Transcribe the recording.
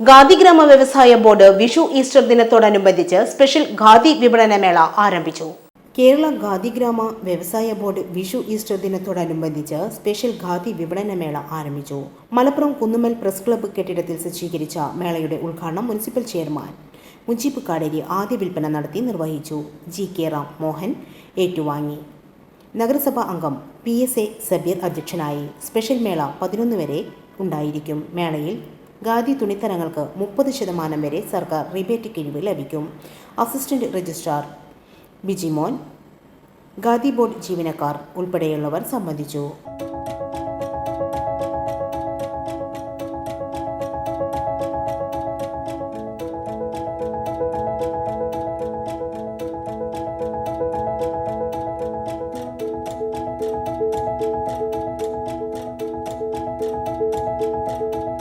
Khadi Grama Vyavasaya board Vishu Easter ദിനത്തോടനുബന്ധിച്ച് special khadi വിപണന മേള ആരംഭിച്ചു. കേരള ഖാദി ഗ്രാമ വ്യവസായ ബോർഡ് വിഷു ഈസ്റ്റർ ദിനത്തോടനുബന്ധിച്ച് സ്പെഷ്യൽ ഖാദി വിപണന മേള ആരംഭിച്ചു. മലപ്പുറം കുന്നുമൽ പ്രസ് ക്ലബ്ബ് കെട്ടിടത്തിൽ സജ്ജീകരിച്ച മേളയുടെ ഉദ്ഘാടനം മുനിസിപ്പൽ ചെയർമാൻ മുജീബ് കാടേരി ആദ്യ വിൽപ്പന നടത്തി നിർവഹിച്ചു. ജി. കെ. റാം മോഹൻ ഏറ്റുവാങ്ങി. നഗരസഭാ അംഗം പി. എസ്. എ. സബീർ അധ്യക്ഷനായി. സ്പെഷ്യൽ മേള പതിനൊന്ന് വരെ ഉണ്ടായിരിക്കും. മേളയിൽ ഖാദി തുണിത്തരങ്ങൾക്ക് മുപ്പത് ശതമാനം വരെ സർക്കാർ റിബേറ്റ് കിഴിവ് ലഭിക്കും. Assistant registrar Bijimon Khadi board ജീവനക്കാർ ഉൾപ്പെടെയുള്ളവർ സംബന്ധിച്ചു.